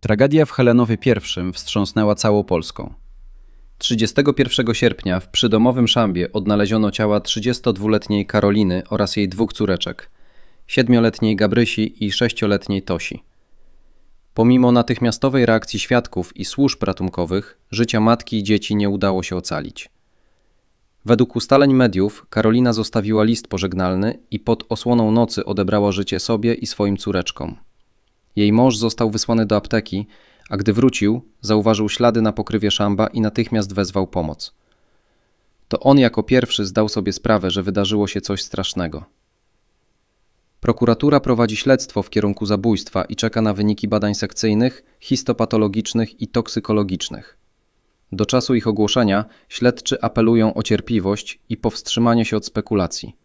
Tragedia w Helenowie I wstrząsnęła całą Polską. 31 sierpnia w przydomowym szambie odnaleziono ciała 32-letniej Karoliny oraz jej dwóch córeczek, 7-letniej Gabrysi i 6-letniej Tosi. Pomimo natychmiastowej reakcji świadków i służb ratunkowych, życia matki i dzieci nie udało się ocalić. Według ustaleń mediów Karolina zostawiła list pożegnalny i pod osłoną nocy odebrała życie sobie i swoim córeczkom. Jej mąż został wysłany do apteki, a gdy wrócił, zauważył ślady na pokrywie szamba i natychmiast wezwał pomoc. To on jako pierwszy zdał sobie sprawę, że wydarzyło się coś strasznego. Prokuratura prowadzi śledztwo w kierunku zabójstwa i czeka na wyniki badań sekcyjnych, histopatologicznych i toksykologicznych. Do czasu ich ogłoszenia śledczy apelują o cierpliwość i powstrzymanie się od spekulacji.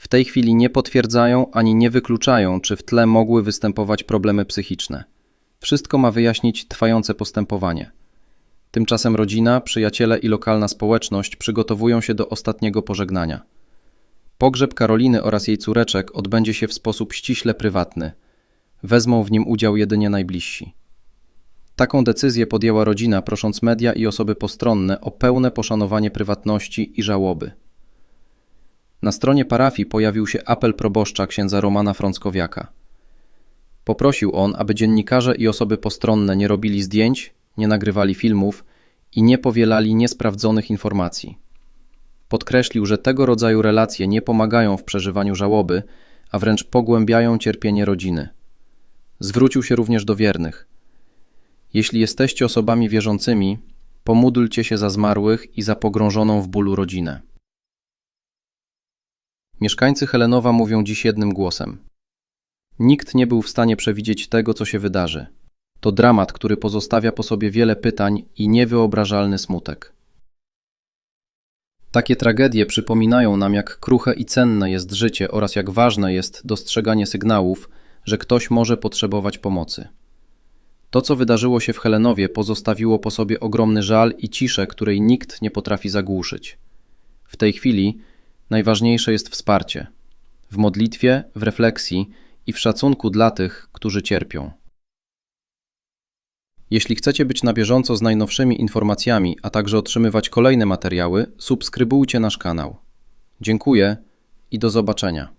W tej chwili nie potwierdzają ani nie wykluczają, czy w tle mogły występować problemy psychiczne. Wszystko ma wyjaśnić trwające postępowanie. Tymczasem rodzina, przyjaciele i lokalna społeczność przygotowują się do ostatniego pożegnania. Pogrzeb Karoliny oraz jej córeczek odbędzie się w sposób ściśle prywatny. Wezmą w nim udział jedynie najbliżsi. Taką decyzję podjęła rodzina, prosząc media i osoby postronne o pełne poszanowanie prywatności i żałoby. Na stronie parafii pojawił się apel proboszcza księdza Romana Frąckowiaka. Poprosił on, aby dziennikarze i osoby postronne nie robili zdjęć, nie nagrywali filmów i nie powielali niesprawdzonych informacji. Podkreślił, że tego rodzaju relacje nie pomagają w przeżywaniu żałoby, a wręcz pogłębiają cierpienie rodziny. Zwrócił się również do wiernych. Jeśli jesteście osobami wierzącymi, pomódlcie się za zmarłych i za pogrążoną w bólu rodzinę. Mieszkańcy Helenowa mówią dziś jednym głosem. Nikt nie był w stanie przewidzieć tego, co się wydarzy. To dramat, który pozostawia po sobie wiele pytań i niewyobrażalny smutek. Takie tragedie przypominają nam, jak kruche i cenne jest życie oraz jak ważne jest dostrzeganie sygnałów, że ktoś może potrzebować pomocy. To, co wydarzyło się w Helenowie, pozostawiło po sobie ogromny żal i ciszę, której nikt nie potrafi zagłuszyć. W tej chwili najważniejsze jest wsparcie w modlitwie, w refleksji i w szacunku dla tych, którzy cierpią. Jeśli chcecie być na bieżąco z najnowszymi informacjami, a także otrzymywać kolejne materiały, subskrybujcie nasz kanał. Dziękuję i do zobaczenia.